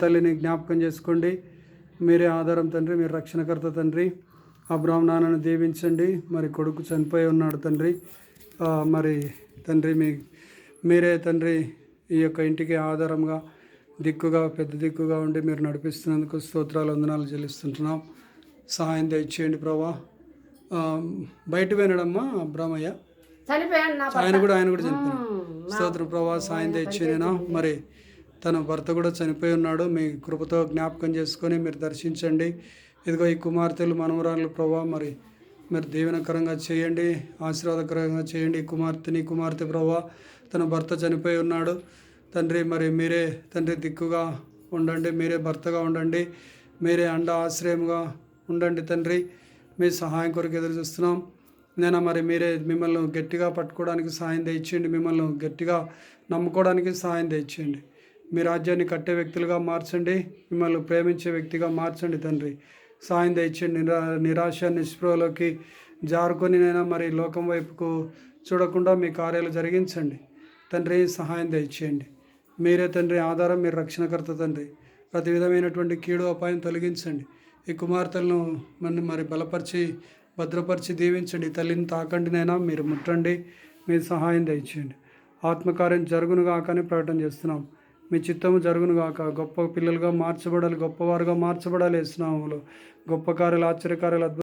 తల్లిని జ్ఞాపకం చేసుకోండి. మీరే ఆధారం తండ్రి మీరు రక్షణకర్త తండ్రి. అబ్రాహ్మ నాన్నను దీవించండి. మరి కొడుకు చనిపోయి ఉన్నాడు తండ్రి. మరి తండ్రి మీ మీరే తండ్రి ఈ యొక్క ఇంటికి ఆధారంగా దిక్కుగా పెద్ద దిక్కుగా ఉండి మీరు నడిపిస్తున్నందుకు స్తోత్రాలు వందనాలు చెల్లిస్తుంటున్నాం. సహాయం దయచేయండి ప్రభా. బయట వినడమ్మా అబ్రామయ్య ఆయన కూడా ఆయన కూడా చనిపోయాడు స్తోత్రం ప్రభా సాయం తెచ్చేనా మరి తన భర్త కూడా చనిపోయి ఉన్నాడు. మీ కృపతో జ్ఞాపకం చేసుకొని మీరు దర్శించండి. ఇదిగో ఈ కుమార్తెలు మనవరాలు ప్రభా మరి మీరు దీవెనకరంగా చేయండి ఆశీర్వాదకరంగా చేయండి. ఈ కుమార్తెని కుమార్తె ప్రభా తన భర్త చనిపోయి ఉన్నాడు. తండ్రి మరి మీరే తండ్రి దిక్కుగా ఉండండి మీరే భర్తగా ఉండండి మీరే అండ ఆశ్రయంగా ఉండండి తండ్రి. మీ సహాయం కొరకు ఎదురు చూస్తున్నాం. నేను మరి మీరే మిమ్మల్ని గట్టిగా పట్టుకోవడానికి సహాయం తెచ్చేయండి మిమ్మల్ని గట్టిగా నమ్ముకోవడానికి సహాయం తెచ్చేయండి మీ రాజ్యాన్ని కట్టే వ్యక్తులుగా మార్చండి. మిమ్మల్ని ప్రేమించే వ్యక్తిగా మార్చండి తండ్రి. సహాయం తెచ్చేయండి నిరా నిరాశ నిస్పృహలోకి జారుకొనినైనా మరి లోకం వైపుకు చూడకుండా మీ కార్యాలు జరిగించండి. తండ్రి సహాయం దయచేయండి. మీరే తండ్రి ఆధారం మీరు రక్షణకర్త తండ్రి. ప్రతి విధమైనటువంటి కీడు అపాయం తొలగించండి. ఈ కుమార్తెలను మన మరి బలపరిచి భద్రపరిచి దీవించండి. తల్లిని తాకండినైనా మీరు ముట్టండి. మీరు సహాయం దయచేయండి. ఆత్మకార్యం జరుగును కానీ ప్రకటన చేస్తున్నాం. మీ చిత్తము జరుగును గాక. గొప్ప పిల్లలుగా మార్చబడాలి గొప్పవారుగా మార్చబడాలి స్నామంలో గొప్ప కార్యాలు ఆశ్చర్యకార్యాలు అద్భుత